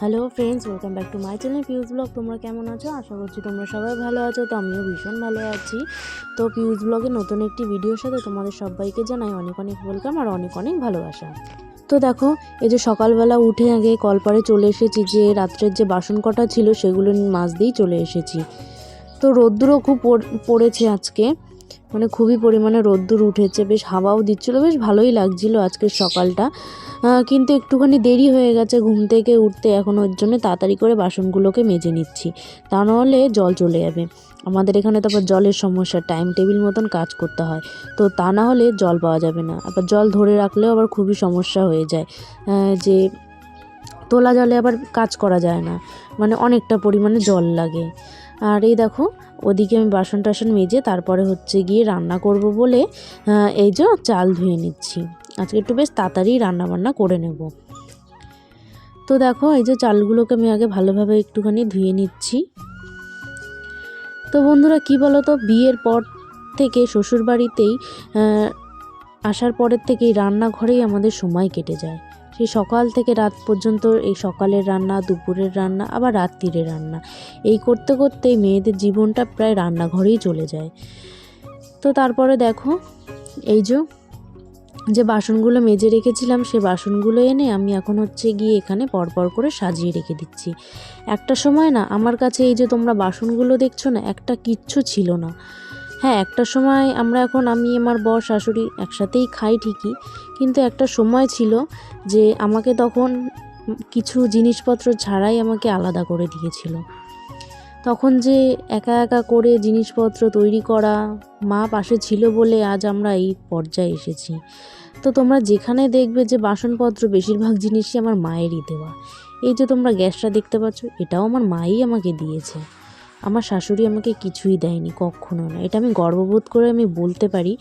Hello friends welcome back to my channel Piu's blog তোমরা কেমন আছো? আশা করছি তোমরা সবাই ভালো আছো, তো আমিও ভীষণ ভালো আছি। তো পিউজ ব্লগে নতুন একটি ভিডিওর সাথে তোমাদের সবাইকে জানাই অনেক অনেক ওয়েলকাম আর অনেক অনেক ভালোবাসা। তো দেখো, এই যে সকালবেলা উঠে আগে কলপারে চলে এসেছি, যে রাত্রের যে বাসন কটা ছিল সেগুলো মাছ দিয়েই চলে এসেছি। তো রোদ্দুরও খুব পড়- পড়েছে আজকে। মানে খুবই পরিমাণে রোদ্দুর উঠেছে, বেশ হাওয়াও দিচ্ছিল, বেশ ভালোই লাগছিল আজকের সকালটা। কিন্তু একটুখানি দেরি হয়ে গেছে ঘুম থেকে উঠতে, এখন ওর জন্য তাড়াতাড়ি করে বাসনগুলোকে মেজে নিচ্ছি, তা নাহলে জল চলে যাবে। আমাদের এখানে তারপর জলের সমস্যা টাইম টেবিল মতন কাজ করতে হয়, তো তা না হলে জল পাওয়া যাবে না। আবার জল ধরে রাখলেও আবার খুবই সমস্যা হয়ে যায়। যে তোলা জলে আবার কাজ করা যায় না। মানে অনেকটা পরিমাণে জল লাগে। আর এই দেখো, ওদিকে আমি বাসন টাসন মেজে তারপরে হচ্ছে গিয়ে রান্না করব বলে এই যে চাল ধুয়ে নিচ্ছি। আজকে একটু বেশ তাড়াতাড়ি রান্না বান্না করে নেব। তো দেখো, এই যে চালগুলোকে আমি আগে ভালোভাবে একটুখানি ধুয়ে নিচ্ছি। তো বন্ধুরা, কি বলো তো বিয়ের পর থেকে শ্বশুর বাড়িতেই আসার পরের থেকেই রান্নাঘরেই আমাদের সময় কেটে যায়। সেই সকাল থেকে রাত পর্যন্ত এই সকালের রান্না, দুপুরের রান্না, আবার রাত্রিরের রান্না। এই করতে করতেই মেয়েদের জীবনটা প্রায় রান্নাঘরেই চলে যায়। তো তারপরে দেখো, এই যে যে বাসনগুলো মেজে রেখেছিলাম, সে বাসনগুলো এনে আমি এখন হচ্ছে গিয়ে এখানে পরপর করে সাজিয়ে রেখে দিচ্ছি। একটা সময় না, আমার কাছে এই যে তোমরা বাসনগুলো দেখছ না, একটা কিচ্ছু ছিল না। হ্যাঁ একটা সময় আমরা এখন আমি, আমার বর, শাশুড়ি একসাথেই খাই ঠিকই, কিন্তু একটা সময় ছিল যে আমাকে তখন কিছু জিনিসপত্র ছাড়াই আমাকে আলাদা করে দিয়েছিল। তখন যে একা একা করে জিনিসপত্র তৈরি করা মা পাশে ছিল বলে আজ আমরা এই পর্যায়ে এসেছি। তো তোমরা যেখানে দেখবে যে বাসনপত্র বেশিরভাগ জিনিসই আমার মায়েরই দেওয়া। এই যে তোমরা গ্যাসটা দেখতে পাচ্ছ, এটাও আমার মাই আমাকে দিয়েছে। আমার শাশুড়ি আমাকে কিছুই দেয়নি, কখনো না। এটা আমি গর্ববোধ করে আমি বলতে পারি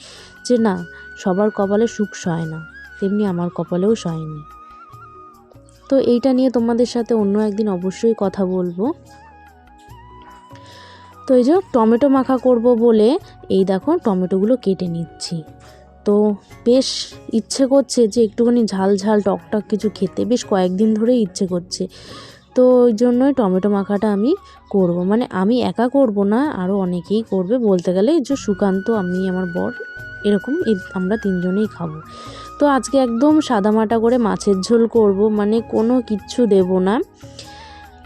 যে, না, সবার কপালে সুখ সয় না, তেমনি আমার কপালেও সয়নি। তো এইটা নিয়ে তোমাদের সাথে অন্য একদিন অবশ্যই কথা বলব। তো এই যে টমেটো মাখা করব বলে এই দেখো টমেটোগুলো কেটে নিচ্ছি। তো বেশ ইচ্ছে করছে যে, একটুখানি ঝাল ঝাল, টক টক কিছু খেতে। বেশ কয়েকদিন ধরেই ইচ্ছে করছে। তো ওই জন্যই টমেটো মাখাটা আমি করব। মানে আমি একা করব না আরও অনেকেই করবে। বলতে গেলে যে সুকান্ত, আমি, আমার বর, এরকম আমরা তিনজনেই খাব। তো আজকে একদম সাদামাটা করে মাছের ঝোল করব মানে কোনো কিচ্ছু দেব না।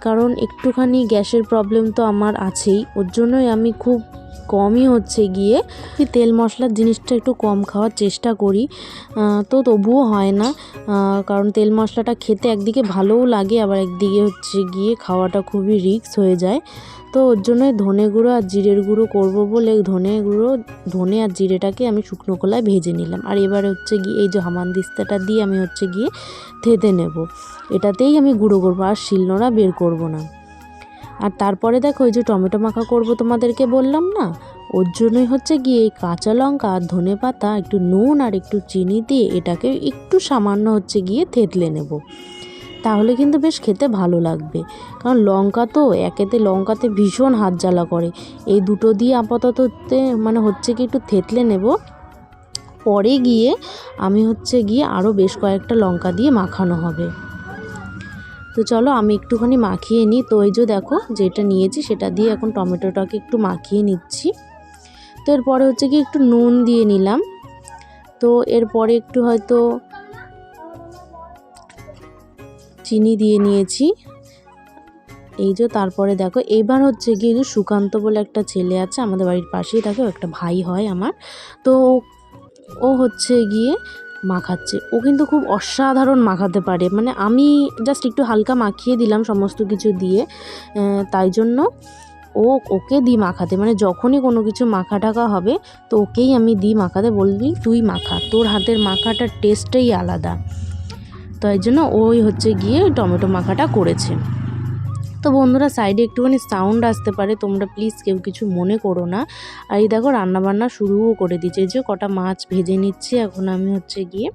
কারণ একটুখানি গ্যাসের প্রবলেম তো আমার আছেই। ওর জন্যই আমি খুব কমই হচ্ছে গিয়ে। তেল মশলার জিনিসটা একটু কম খাওয়ার চেষ্টা করি। তো তবুও হয় না। কারণ তেল মশলাটা খেতে একদিকে ভালোও লাগে, আবার একদিকে হচ্ছে গিয়ে খাওয়াটা খুবই রিক্স হয়ে যায়। তো ওর জন্যই ধনে গুঁড়ো আর জিরের গুঁড়ো করব বলে ধনে গুঁড়ো, ধনে আর জিরেটাকে আমি শুকনো কলায় ভেজে নিলাম। আর এবারে হচ্ছে গিয়ে এই যে হামানদিস্তাটা দিয়ে আমি হচ্ছে গিয়ে থেতে নেব। এটাতেই আমি গুঁড়ো করব, আর শিলনোড়া বের করব না। আর তারপরে দেখো ওই যে টমেটো মাখা করব তোমাদেরকে বললাম না? ওর জন্যই হচ্ছে গিয়ে এই কাঁচা লঙ্কা আর ধনে পাতা, একটু নুন আর একটু চিনি দিয়ে এটাকে একটু সামান্য হচ্ছে গিয়ে থেতলে নেব। তাহলে কিন্তু বেশ খেতে ভালো লাগবে। কারণ লঙ্কা তো একেতে লঙ্কাতে ভীষণ হাত জ্বালা করে। এই দুটো দিয়ে আপাতত মানে হচ্ছে কি একটু থেতলে নেব। পরে গিয়ে আমি হচ্ছে গিয়ে আরও বেশ কয়েকটা লঙ্কা দিয়ে মাখানো হবে। তো চলো আমি একটুখানি মাখিয়ে নিই। তো এই যে দেখো, যেটা নিয়েছি সেটা দিয়ে এখন টমেটোটাকে একটু মাখিয়ে নিচ্ছি। তো এরপরে হচ্ছে কি একটু নুন দিয়ে নিলাম। তো এরপরে একটু হয়তো চিনি দিয়ে নিয়েছি। এই যে তারপরে দেখো, এবার হচ্ছে গিয়ে যে সুকান্ত বলে একটা ছেলে আছে আমাদের বাড়ির পাশেই থাকে একটা ভাই হয় আমার। তো ও- ও হচ্ছে গিয়ে মাখাচ্ছে ও কিন্তু খুব অসাধারণ মাখাতে পারে। মানে আমি জাস্ট একটু হালকা মাখিয়ে দিলাম সমস্ত কিছু দিয়ে তাই জন্য ও ওকে দিই মাখাতে মানে যখনই কোনো কিছু মাখা টাকা হবে, তো ওকেই আমি দিই মাখাতে বলবি তুই মাখা। তোর হাতের মাখাটার টেস্টটাই আলাদা। তো এই জন্য ওই হচ্ছে গিয়ে টমেটো মাখাটা করেছে। তো বন্ধুরা সাইডে একটুখানি সাউন্ড আসতে পারে, তোমরা প্লিজ কেউ কিছু মনে করো না। আর এই দেখো রান্নাবান্না শুরুও করে এই যে কটা মাছ ভেজে নিচ্ছি, এখন আমি হচ্ছে গিয়ে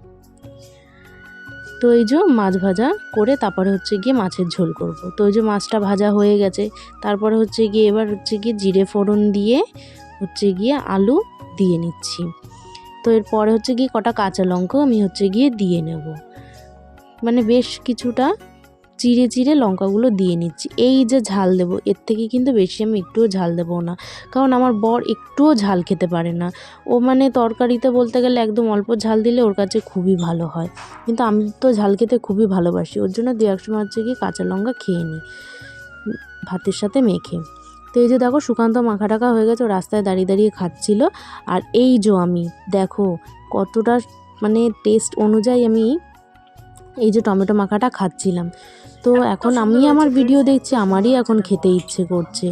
তো এই যে মাছ ভাজা করে তারপরে হচ্ছে গিয়ে মাছের ঝোল করব। তো ওই যে মাছটা ভাজা হয়ে গেছে, তারপরে হচ্ছে গিয়ে এবার হচ্ছে গিয়ে জিরে ফোড়ন দিয়ে হচ্ছে গিয়ে আলু দিয়ে নিচ্ছি। তো এরপরে হচ্ছে গিয়ে কটা কাঁচা লঙ্কা আমি হচ্ছে গিয়ে দিয়ে নেব। মানে বেশ কিছুটা চিড়ে চিড়ে লঙ্কাগুলো দিয়ে নিচ্ছি। এই যে ঝাল দেবো, এর থেকে কিন্তু বেশি আমি একটুও ঝাল দেবো না। কারণ আমার বর একটুও ঝাল খেতে পারে না। ও মানে তরকারিতে বলতে গেলে একদম অল্প ঝাল দিলে ওর কাছে খুবই ভালো হয়। কিন্তু আমি তো ঝাল খেতে খুবই ভালোবাসি। ওর জন্য দু এক সময় হচ্ছে কি কাঁচা লঙ্কা খেয়ে নিই। ভাতের সাথে মেখে। তো এই যে দেখো সুকান্ত মাখা টাকা হয়ে গেছে রাস্তায় দাঁড়িয়ে দাঁড়িয়ে খাচ্ছিল। আর এই যে আমি, দেখো কতটা মানে টেস্ট অনুযায়ী আমি এই যে টমেটো মাখাটা খাচ্ছিলাম। তো এখন আমি আমার ভিডিও দেখছি আমারই এখন খেতে ইচ্ছে করছে।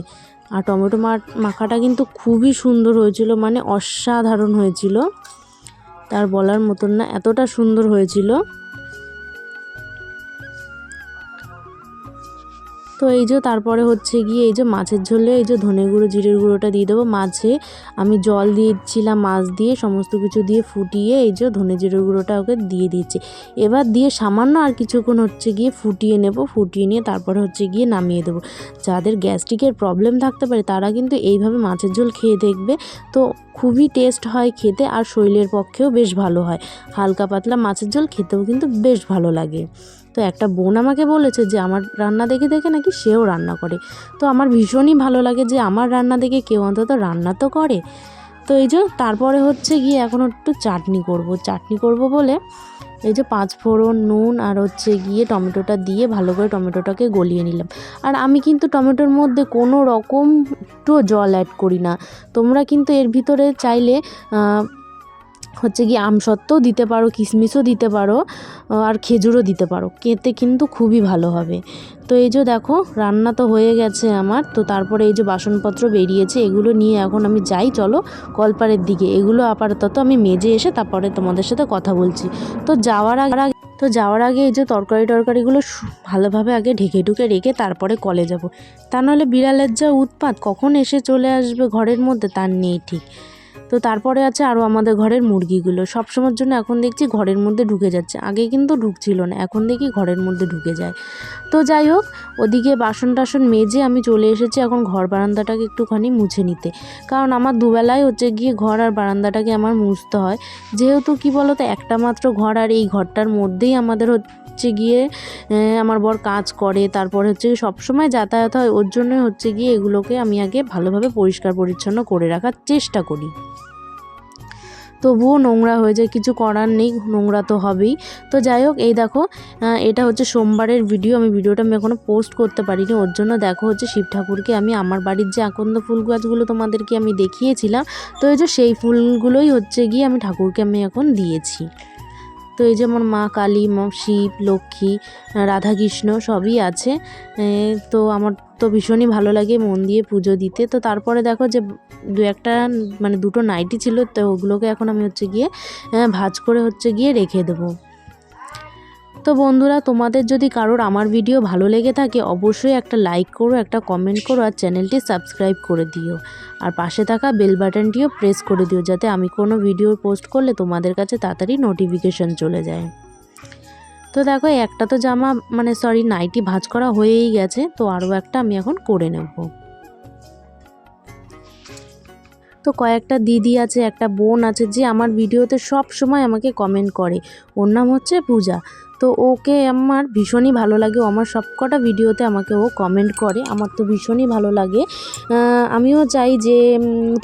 আর টমেটো মাখাটা কিন্তু খুবই সুন্দর হয়েছিল মানে অসাধারণ হয়েছিল। তার বলার মতন না এতটা সুন্দর হয়েছিল। তো এই যে তারপরে হচ্ছে গিয়ে এই যে মাছের ঝোলে, এই যে ধনে গুঁড়ো, জিরের গুঁড়োটা দিয়ে দেবো। মাছে আমি জল দিয়েছিলাম মাছ দিয়ে, সমস্ত কিছু দিয়ে ফুটিয়ে এই যে ধনে জিরের গুঁড়োটা ওকে দিয়ে দিচ্ছি। এবার দিয়ে সামান্য আর কিছুক্ষণ হচ্ছে গিয়ে ফুটিয়ে নেব, ফুটিয়ে নিয়ে তারপরে হচ্ছে গিয়ে নামিয়ে দেবো। যাদের গ্যাস্ট্রিকের প্রবলেম থাকতে পারে, তারা কিন্তু এইভাবে মাছের ঝোল খেয়ে দেখবে। তো খুবই টেস্ট হয় খেতে আর শরীরের পক্ষেও বেশ ভালো হয়। হালকা পাতলা মাছের ঝোল খেতেও কিন্তু বেশ ভালো লাগে। তো একটা বোন আমাকে বলেছে যে, আমার রান্না দেখে দেখে নাকি সেও রান্না করে। তো আমার ভীষণই ভালো লাগে যে, আমার রান্না দেখে কেউ অন্তত রান্না তো করে। তো এই যে, তারপরে হচ্ছে গিয়ে এখন একটু চাটনি করব। চাটনি করব বলে এই যে পাঁচ ফোড়ন, নুন আর হচ্ছে গিয়ে টমেটোটা দিয়ে ভালো করে টমেটোটাকে গলিয়ে নিলাম। আর আমি কিন্তু টমেটোর মধ্যে কোনো রকম একটু জল অ্যাড করি না। তোমরা কিন্তু এর ভিতরে চাইলে হচ্ছে গিয়ে আমসত্ত্বও দিতে পারো কিশমিশও দিতে পারো আর খেজুরও দিতে পারো। খেতে কিন্তু খুবই ভালো হবে। তো এই যে দেখো, রান্না তো হয়ে গেছে আমার। তো তারপরে এই যে বাসনপত্র বেরিয়েছে, এগুলো নিয়ে এখন আমি যাই, চলো কলপারের দিকে। এগুলো আপাতত আমি মেজে এসে তারপরে তোমাদের সাথে কথা বলছি। তো যাওয়ার আগে, তো যাওয়ার আগে এই যে তরকারি টরকারিগুলো ভালোভাবে আগে ঢেকে ঢুকে রেখে তারপরে কলে যাব। তা নাহলে বিড়ালের যা উৎপাত, কখন এসে চলে আসবে ঘরের মধ্যে তার নেই ঠিক। তো তারপরে আছে আরও আমাদের ঘরের মুরগিগুলো। সবসময়ের জন্য এখন দেখছি ঘরের মধ্যে ঢুকে যাচ্ছে। আগে কিন্তু ঢুকছিল না, এখন দেখি ঘরের মধ্যে ঢুকে যায়। তো যাই হোক, ওদিকে বাসন টাসন মেজে আমি চলে এসেছি এখন ঘর বারান্দাটাকে একটুখানি মুছে নিতে। কারণ আমার দুবেলায় হচ্ছে গিয়ে ঘর আর বারান্দাটাকে আমার মুছতে হয়। যেহেতু কি বলতো, একটা মাত্র ঘর আর এই ঘরটার মধ্যেই আমাদের হচ্ছে গিয়ে আমার বর কাজ করে। তারপরে হচ্ছে সবসময় যাতায়াত হয়। ওর জন্যই হচ্ছে গিয়ে এগুলোকে আমি আগে ভালোভাবে পরিষ্কার পরিচ্ছন্ন করে রাখার চেষ্টা করি। তবুও নোংরা হয়ে যায়, কিছু করার নেই, নোংরা তো হবেই। তো যাই হোক, এই দেখো এটা হচ্ছে সোমবারের ভিডিও আমি ভিডিওটা আমি এখনও পোস্ট করতে পারিনি, ওর জন্য দেখো হচ্ছে শিব ঠাকুরকে আমি, আমার বাড়ির যে আকন্দ ফুল গাছগুলো তোমাদেরকে আমি দেখিয়েছিলাম, তো এই যে সেই ফুলগুলোই হচ্ছে গিয়ে আমি ঠাকুরকে আমি এখন দিয়েছি। তো এই যেমন মা, কালী শিব, লক্ষ্মী, রাধাকৃষ্ণ সবই আছে। তো আমার তো ভীষণই ভালো লাগে মন দিয়ে পুজো দিতে। তো তারপরে দেখো যে দু একটা মানে দুটো নাইটি ছিল, তো ওগুলোকে এখন আমি হচ্ছে গিয়ে ভাঁজ করে হচ্ছে গিয়ে রেখে দেবো। তো বন্ধুরা, তোমাদের যদি কারোর আমার ভিডিও ভালো লেগে থাকে, অবশ্যই একটা লাইক করো, একটা কমেন্ট করো আর চ্যানেলটি সাবস্ক্রাইব করে দিও। আর পাশে থাকা বেল বাটনটিও প্রেস করে দিও, যাতে আমি কোনো ভিডিও পোস্ট করলে তোমাদের কাছে তাড়াতাড়ি নোটিফিকেশন চলে যায়। তো দেখো, একটা তো জামা মানে সরি নাইটি ভাঁজ করা হয়েই গেছে, তো আরও একটা আমি এখন করে নেব। তো কয়েকটা দিদি আছে, একটা বোন আছে, যে আমার ভিডিওতে সব সময় আমাকে কমেন্ট করে। ওর নাম হচ্ছে পূজা। তো ওকে আমার ভীষণই ভালো লাগে। আমার সবকটা ভিডিওতে আমাকে ও কমেন্ট করে। আমার তো ভীষণই ভালো লাগে। আমিও চাই যে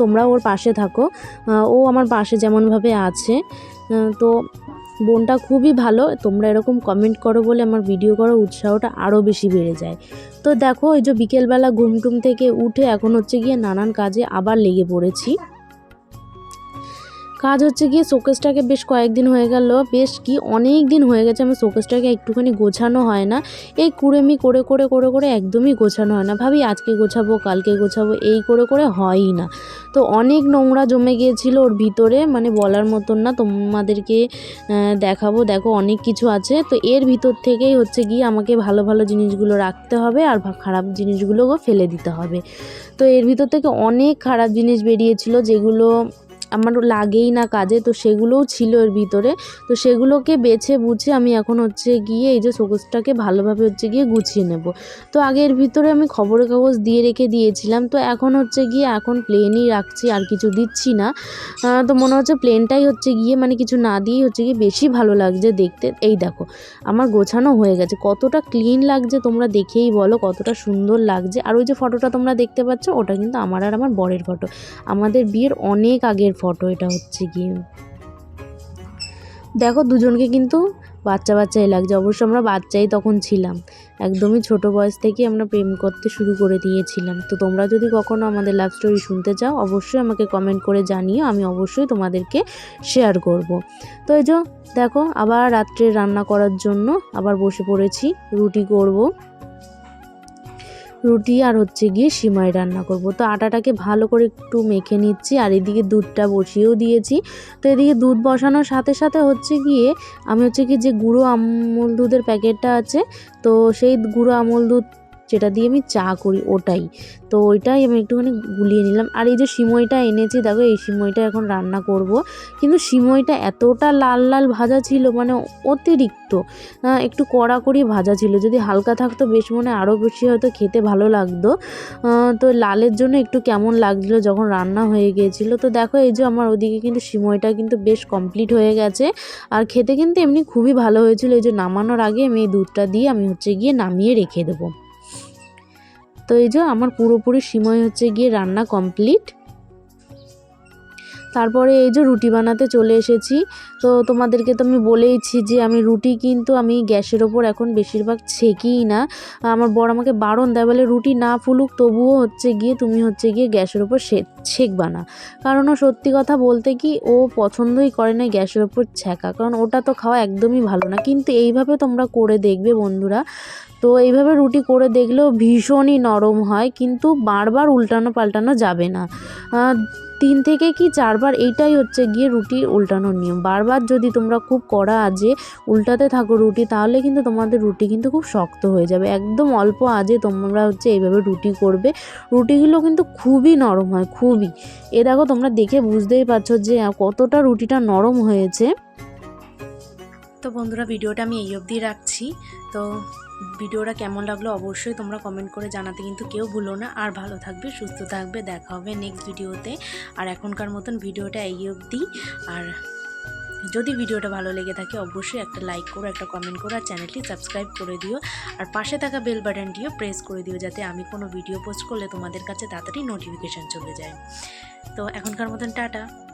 তোমরা ওর পাশে থাকো। ও আমার পাশে যেমনভাবে আছে। তো বোনটা খুবই ভালো। তোমরা এরকম কমেন্ট করো বলে আমার ভিডিও করার উৎসাহটা আরও বেশি বেড়ে যায়। তো দেখো ওই যে বিকেলবেলা ঘুমটুম থেকে উঠে এখন হচ্ছে গিয়ে নানান কাজে আবার লেগে পড়েছি। কাজ হচ্ছে গিয়ে শোকেসটাকে বেশ কয়েকদিন হয়ে গেল। বেশ কি অনেক দিন হয়ে গেছে আমি শোকেসটাকে একটুখানি গোছানো হয় না। এই কুড়েমি করে করে করে করে একদমই গোছানো হয় না। ভাবি আজকে গোছাবো, কালকে গোছাবো, এই করে করে হয়ই না। তো অনেক নোংরা জমে গিয়েছিল ওর ভিতরে মানে বলার মতন না, তোমাদেরকে দেখাবো। দেখো অনেক কিছু আছে। তো এর ভিতর থেকেই হচ্ছে গিয়ে আমাকে ভালো ভালো জিনিসগুলো রাখতে হবে আর খারাপ জিনিসগুলোও ফেলে দিতে হবে। তো এর ভিতর থেকে অনেক খারাপ জিনিস বেরিয়েছিল যেগুলো আমার লাগেই না কাজে, তো সেগুলোও ছিল এর ভিতরে। তো সেগুলোকে বেছে বুঝে আমি এখন হচ্ছে গিয়ে এই যে শোকসটাকে ভালোভাবে হচ্ছে গিয়ে গুছিয়ে নেব। তো আগে এর ভিতরে আমি খবরের কাগজ দিয়ে রেখে দিয়েছিলাম। তো এখন হচ্ছে গিয়ে এখন প্লেনই রাখছি, আর কিছু দিচ্ছি না। তো মনে হচ্ছে প্লেনটাই হচ্ছে গিয়ে মানে কিছু না দিয়েই হচ্ছে গিয়ে বেশি ভালো লাগছে দেখতে। এই দেখো, আমার গোছানো হয়ে গেছে। কতটা ক্লিন লাগছে তোমরা দেখেই বলো, কতটা সুন্দর লাগছে। আর ওই যে ফটোটা তোমরা দেখতে পাচ্ছ, ওটা কিন্তু আমার আর আমার বরের ফটো আমাদের বিয়ের অনেক আগের ফটো এটা হচ্ছে গিয়ে দেখো, দুজনকে কিন্তু বাচ্চা বাচ্চাই লাগছে। অবশ্য আমরা বাচ্চাই তখন ছিলাম। একদমই ছোট বয়স থেকে আমরা প্রেম করতে শুরু করে দিয়েছিলাম। তো তোমরা যদি কখনো আমাদের লাভ স্টোরি শুনতে চাও, অবশ্যই আমাকে কমেন্ট করে জানিও। আমি অবশ্যই তোমাদেরকে শেয়ার করব। তো এই যে, দেখো, আবার রাত্রে রান্না করার জন্য আবার বসে পড়েছি। রুটি করব। রুটি আর হচ্ছে গিয়ে সিমাই রান্না করব। তো আটাটাকে ভালো করে একটু মেখে নিচ্ছি আর এদিকে দুধটা বসিয়েও দিয়েছি। তো এদিকে দুধ বসানোর সাথে সাথে হচ্ছে গিয়ে আমি হচ্ছে কি যে গুঁড়ো আমুল দুধের প্যাকেটটা আছে, তো সেই গুঁড়ো আমুল দুধ যেটা দিয়ে আমি চা করি, ওটাই। তো ওইটাই আমি একটুখানি গুলিয়ে নিলাম। আর এই যে সিমইটা এনেছি, দেখো এই সিমইটা এখন রান্না করব। কিন্তু সিমইটা এতটা লাল লাল ভাজা ছিল মানে অতিরিক্ত একটু কড়া কড়ি ভাজা ছিল। যদি হালকা থাকতো, বেশ মনে আরও বেশি হয়তো খেতে ভালো লাগতো। তো লালের জন্য একটু কেমন লাগছিল যখন রান্না হয়ে গিয়েছিল। তো দেখো এই যে আমার ওদিকে কিন্তু সিমইটা কিন্তু বেশ কমপ্লিট হয়ে গেছে। আর খেতে কিন্তু এমনি খুবই ভালো হয়েছিল। এই যে নামানোর আগে আমি এই দুধটা দিয়ে আমি হচ্ছে গিয়ে নামিয়ে রেখে দেবো। তো এই যে আমার পুরোপুরি সিময় হচ্ছে গিয়ে রান্না কমপ্লিট। তারপরে এই যে রুটি বানাতে চলে এসেছি। তো তোমাদেরকে তো আমি বলেইছি যে আমি রুটি কিন্তু আমি গ্যাসের ওপর এখন বেশিরভাগ ছেঁকিই না। আমার বর আমাকে বারণ দেয়, বলে, রুটি না ফুলুক, তবুও হচ্ছে গিয়ে তুমি হচ্ছে গিয়ে গ্যাসের ওপর ছেঁকবা না কারণ ও সত্যি কথা বলতে কি, ও পছন্দই করে না গ্যাসের ওপর ছ্যাঁকা কারণ ওটা তো খাওয়া একদমই ভালো না। কিন্তু এইভাবে তোমরা করে দেখবে বন্ধুরা তো এইভাবে রুটি করে দেখলেও ভীষণই নরম হয়, কিন্তু বারবার উল্টানো পাল্টানো যাবে না। তিন থেকে কি চারবার এইটাই হচ্ছে গিয়ে রুটি উল্টানোর নিয়ম। বারবার যদি তোমরা খুব কড়া আজে উল্টাতে থাকো রুটি, তাহলে কিন্তু তোমাদের রুটি কিন্তু খুব শক্ত হয়ে যাবে। একদম অল্প আজে তোমরা হচ্ছে এইভাবে রুটি করবে। রুটিগুলো কিন্তু খুবই নরম হয়, খুবই। এ দেখো, তোমরা দেখে বুঝতেই পারছ যে কতটা রুটিটা নরম হয়েছে। তো বন্ধুরা, ভিডিওটা আমি এই অবধি রাখছি। তো ভিডিওটা কেমন লাগল অবশ্যই তোমরা কমেন্ট করে জানাতে কিন্তু কেউ ভুলো না। আর ভালো থাকবে, সুস্থ থাকবে। দেখা হবে নেক্সট ভিডিওতে। আর এখনকার মতন ভিডিওটা এই অবধি। আর যদি ভিডিওটা ভালো লেগে থাকে অবশ্যই একটা লাইক করো, একটা কমেন্ট করো। আর চ্যানেলটি সাবস্ক্রাইব করে দিও। আর পাশে থাকা বেল বাটনটিও প্রেস করে দিও যাতে আমি কোনো ভিডিও পোস্ট করলে তোমাদের কাছে তাড়াতাড়ি নোটিফিকেশান চলে যায়। তো এখনকার মতন টাটা।